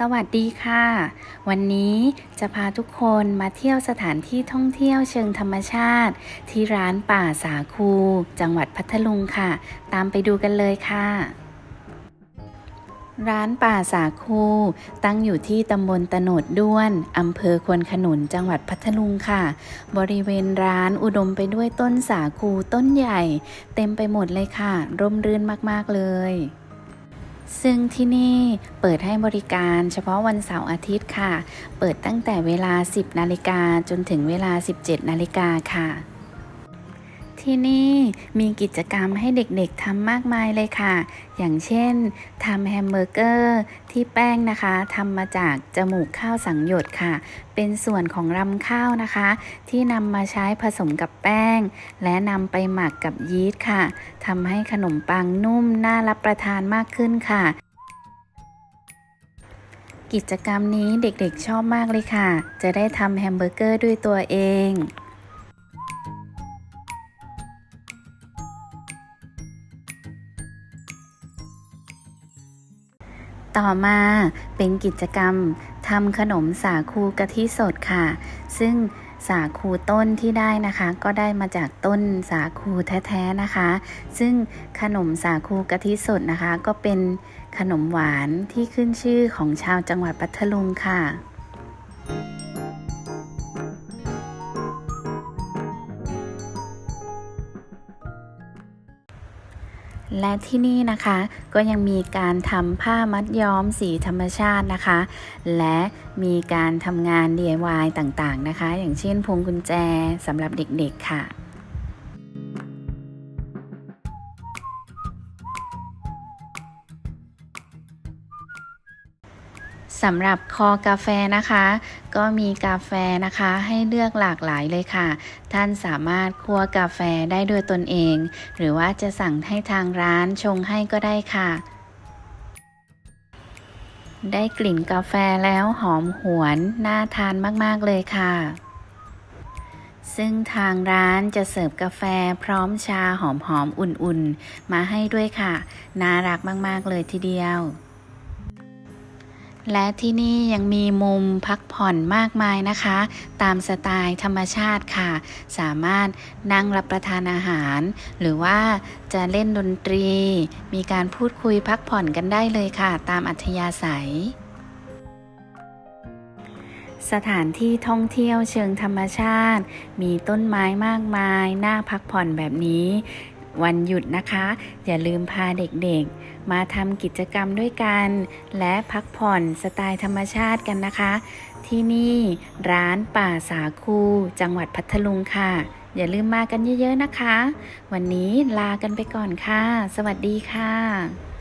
สวัสดีค่ะ วันนี้จะพาทุกคนมาเที่ยวสถานที่ท่องเที่ยวเชิงธรรมชาติ ที่ร้านป่าสาคู จังหวัดพัทลุงค่ะ ตามไปดูกันเลยค่ะ ร้านป่าสาคู ตั้งอยู่ที่ตำบลตโนดด้วนอำเภอควนขนุนจังหวัดพัทลุงค่ะ บริเวณร้านอุดมไปด้วยต้นสาคูต้นใหญ่ เต็มไปหมดเลยค่ะ ร่มรื่นมากๆเลย ซึ่งที่นี่เปิดให้บริการเฉพาะวันเสาร์อาทิตย์ค่ะ เปิดตั้งแต่เวลา 10 นาฬิกาจนถึงเวลา 17 นาฬิกาค่ะ ที่นี่มีกิจกรรมให้เด็กๆทำมากมายเลยค่ะ อย่างเช่นทำแฮมเบอร์เกอร์ที่แป้งนะคะทำมาจากจมูกข้าวสังหยดค่ะ เป็นส่วนของรำข้าวนะคะ ที่นำมาใช้ผสมกับแป้ง และนำไปหมักกับยีสต์ค่ะทำให้ขนมปังนุ่มน่ารับประทานมากขึ้นค่ะกิจกรรมนี้เด็กๆชอบมากเลยค่ะ จะได้ทำแฮมเบอร์เกอร์ด้วยตัวเอง ต่อมาเป็นกิจกรรมทำขนมสาคูกะทิสดค่ะ ซึ่งสาคูต้นที่ได้นะคะ ก็ได้มาจากต้นสาคูแท้ๆนะคะ ซึ่งขนมสาคูกะทิสดนะคะ ก็เป็นขนมหวานที่ขึ้นชื่อของชาวจังหวัดพัทลุงค่ะ และที่นี่นะคะก็ยังมีการทำผ้ามัดย้อมสีธรรมชาตินะคะ และมีการทำงาน DIY ต่างๆนะคะ อย่างเช่นพวงกุญแจสำหรับเด็กๆค่ะ สำหรับคอกาแฟนะคะ ก็มีกาแฟนะคะให้เลือกหลากหลายเลยค่ะ ท่านสามารถคั่วกาแฟได้ด้วยตนเอง หรือว่าจะสั่งให้ทางร้านชงให้ก็ได้ค่ะ ได้กลิ่นกาแฟแล้วหอมหวนน่าทานมากๆเลยค่ะ ซึ่งทางร้านจะเสิร์ฟกาแฟพร้อมชาหอมๆ อุ่นๆ มาให้ด้วยค่ะ น่ารักมากๆเลยทีเดียว และที่นี่ยังมีมุมพักผ่อนมากมายนะคะ ตามสไตล์ธรรมชาติค่ะ สามารถนั่งรับประทานอาหาร หรือว่าจะเล่นดนตรี มีการพูดคุยพักผ่อนกันได้เลยค่ะ ตามอัธยาศัยสถานที่ท่องเที่ยวเชิงธรรมชาติ มีต้นไม้มากมาย น่าพักผ่อนแบบนี้ วันหยุดนะคะ อย่าลืมพาเด็กๆ มาทำกิจกรรมด้วยกัน และพักผ่อนสไตล์ธรรมชาติกันนะคะ ที่นี่ร้านป่าสาคู จังหวัดพัทลุงค่ะ อย่าลืมมากันเยอะๆนะคะ วันนี้ลากันไปก่อนค่ะ สวัสดีค่ะ